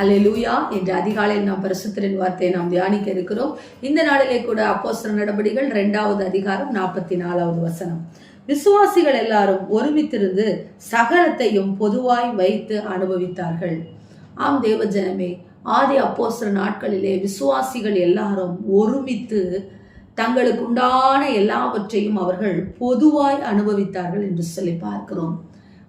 ஹalleluya என்ற அதிகாலையில் நாம் பரிசுத்தரின் வார்த்தையை நாம் தியானிக்க இருக்கிறோம். இந்த நாளிலே கூட அப்போஸ்தர நடபடிகள் இரண்டாவது அதிகாரம் நாற்பத்தி நாலாவது வசனம். விசுவாசிகள் எல்லாரும் ஒருமித்திருந்து சகலத்தையும் பொதுவாய் வைத்து அனுபவித்தார்கள். ஆம் தேவஜனமே ஆதி அப்போஸ்தர நாட்களிலே விசுவாசிகள் எல்லாரும் ஒருமித்து தங்களுக்கு உண்டான எல்லாவற்றையும் அவர்கள் பொதுவாய் அனுபவித்தார்கள் என்று சொல்லி பார்க்கிறோம்.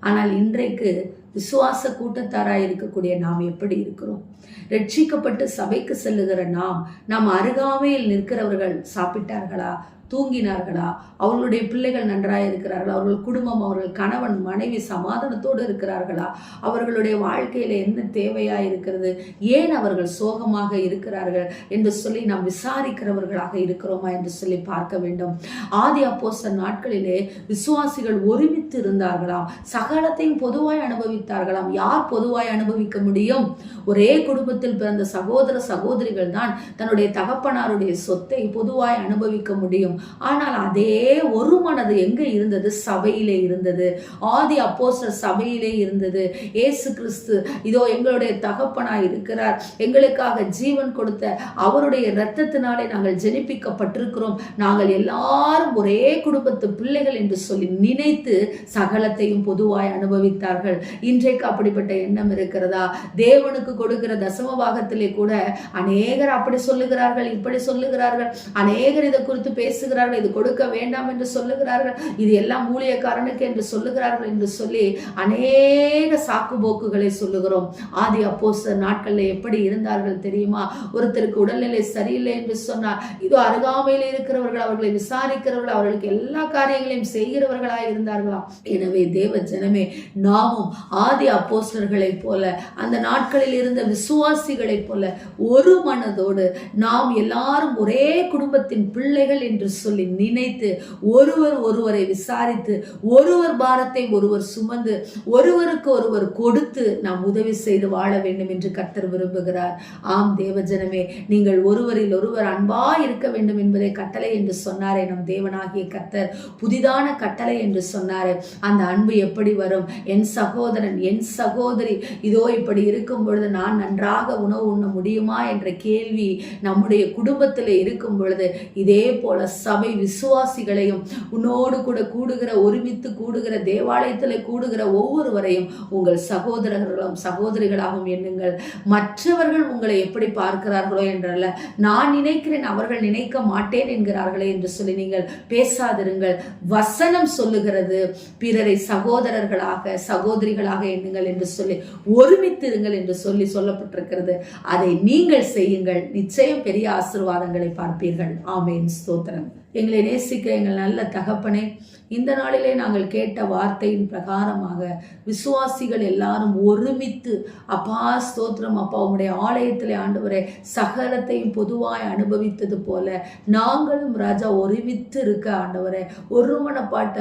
ஆனால் இன்றைக்கு விசுவாச கூட்டத்தாராக இருக்கக்கூடிய நாம் எப்படி இருக்கிறோம்? ரட்சிக்கப்பட்டு சபைக்கு செல்லுகிற நாம் நாம் அருகாமையில் நிற்கிறவர்கள் சாப்பிட்டார்களா? தூங்கினார்களா? அவர்களுடைய பிள்ளைகள் நன்றாக இருக்கிறார்களா? அவர்கள் குடும்பம் அவர்கள் கணவன் மனைவி சமாதானத்தோடு இருக்கிறார்களா? அவர்களுடைய வாழ்க்கையில் என்ன தேவையாக இருக்கிறது? ஏன் அவர்கள் சோகமாக இருக்கிறார்கள் என்று சொல்லி நாம் விசாரிக்கிறவர்களாக இருக்கிறோமா என்று சொல்லி பார்க்க வேண்டும். ஆதி அப்போச நாட்களிலே விசுவாசிகள் ஒருமித்து இருந்தார்களாம். சகலத்தையும் பொதுவாய் அனுபவித்தார்களாம். யார் பொதுவாய் அனுபவிக்க முடியும்? ஒரே குடும்பத்தில் பிறந்த சகோதர சகோதரிகள் தான் தன்னுடைய தகப்பனாருடைய சொத்தை பொதுவாய் அனுபவிக்க முடியும். ஆனால் அதே ஒரு மனது எங்க இருந்தது? சபையிலே இருந்தது. ஆதி அப்போஸ்டர் சபையிலே இருந்தது. ஏசு கிறிஸ்து இதோ எங்களுடைய தகப்பனாய் இருக்கிறார். எங்களுக்காக ஜீவன் கொடுத்த அவருடைய இரத்தத்தினாலே நாங்கள் ஜெனிப்பிக்கப்பட்டிருக்கிறோம். நாங்கள் எல்லாரும் ஒரே குடும்பத்து பிள்ளைகள் என்று சொல்லி நினைத்து சகலத்தையும் பொதுவாய் அனுபவித்தார்கள். இன்றைக்கு அப்படிப்பட்ட எண்ணம் இருக்கிறதா? தேவனுக்கு கொடுக்கிற தசம பாகத்திலே கூட அநேகர் அப்படி சொல்லுகிறார்கள் இப்படி சொல்லுகிறார்கள். அநேகர் இதை குறித்து பேசுகிறார்கள். இது கொடுக்க வேண்டாம் என்று சொல்லுகிறார்கள் இது எல்லாம் ஊழியக்காரனுக்கு என்று சொல்லுகிறார்கள் என்று சொல்லி அநேக சாக்குபோக்குகளை சொல்லுகிறோம். ஆதி அப்போஸ்தல நாட்களில் எப்படி இருந்தார்கள் தெரியுமா? ஒருத்தருக்கு உடல்நிலை சரியில்லை என்று சொன்னார் இதோ அருகாமையில் இருக்கிறவர்கள் அவர்களை விசாரிக்கிறவர்கள் அவர்களுக்கு எல்லா காரியங்களையும் செய்கிறவர்களாக இருந்தார்களாம். எனவே தேவ ஜனமே நாமும் ஆதி அப்போஸ்டர்களைப் போல அந்த நாட்களில் இருந்த விசுவாசிகளைப் போல ஒரு மனதோடு நாம் எல்லாரும் ஒரே குடும்பத்தின் பிள்ளைகள் என்று சொல்லி நினைத்து ஒருவர் ஒருவரை விசாரித்து ஒருவர் பாரத்தை ஒருவர் சுமந்து ஒருவருக்கு ஒருவர் கொடுத்து நாம் உதவி செய்து வாழ வேண்டும் என்று கர்த்தர் விரும்புகிறார். ஆம் தேவஜனமே நீங்கள் ஒருவரில் ஒருவர் அன்பா இருக்க வேண்டும் என்பதை கட்டளை என்று சொன்னாரே நம் தேவனாகிய கர்த்தர். புதிதான கட்டளை என்று சொன்னாரே. அந்த அன்பு எப்படி வரும்? என் சகோதரன் என் சகோதரி இதோ இப்படி இருக்கும் பொழுது நான் நன்றாக உணவு உண்ண முடியுமா என்ற கேள்வி நம்முடைய குடும்பத்தில் இருக்கும் பொழுது இதே போல சபை விசுவாசிகளையும் உன்னோடு கூட கூடுகிற ஒருமித்து கூடுகிற தேவாலயத்தில் கூடுகிற ஒவ்வொருவரையும் உங்கள் சகோதரர்களும் சகோதரிகளாகவும் எண்ணுங்கள். மற்றவர்கள் உங்களை எப்படி பார்க்கிறார்களோ என்றல்ல. நான் நினைக்கிறேன் அவர்கள் நினைக்க மாட்டேன் என்கிறார்களே என்று சொல்லி நீங்கள் பேசாதிருங்கள். வசனம் சொல்லுகிறது. பிறரை சகோதரர்களாக சகோதரிகளாக எண்ணுங்கள் என்று சொல்லி ஒருமித்திருங்கள் என்று சொல்லி சொல்லப்பட்டிருக்கிறது. அதை நீங்கள் செய்யுங்கள். நிச்சயம் பெரிய ஆசீர்வாதங்களை பார்ப்பீர்கள். ஆமேன். ஸ்தோத்திரம். எங்களை நேசிக்க எங்கள் நல்ல தகப்பனே இந்த நாளிலே நாங்கள் கேட்ட வார்த்தையின் பிரகாரமாக விசுவாசிகள் எல்லாரும் ஒருமித்து அப்பா ஸ்தோத்திரம் அப்பா உங்களுடைய ஆலயத்திலே ஆண்டவரே சகலத்தையும் பொதுவாய் அனுபவித்தது போல நாங்களும் ராஜா ஒருமித்து இருக்க ஆண்டவரே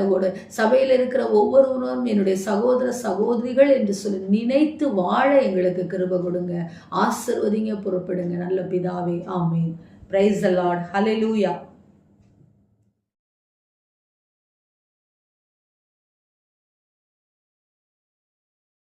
கூட. சபையில் இருக்கிற ஒவ்வொருவரும் என்னுடைய சகோதர சகோதரிகள் என்று சொல்லி நினைத்து வாழ எங்களுக்கு கிருப கொடுங்க. ஆசிர்வதிங்க புறப்படுங்க. நல்ல பிதாவே ஆமேன். Price allot hallelujah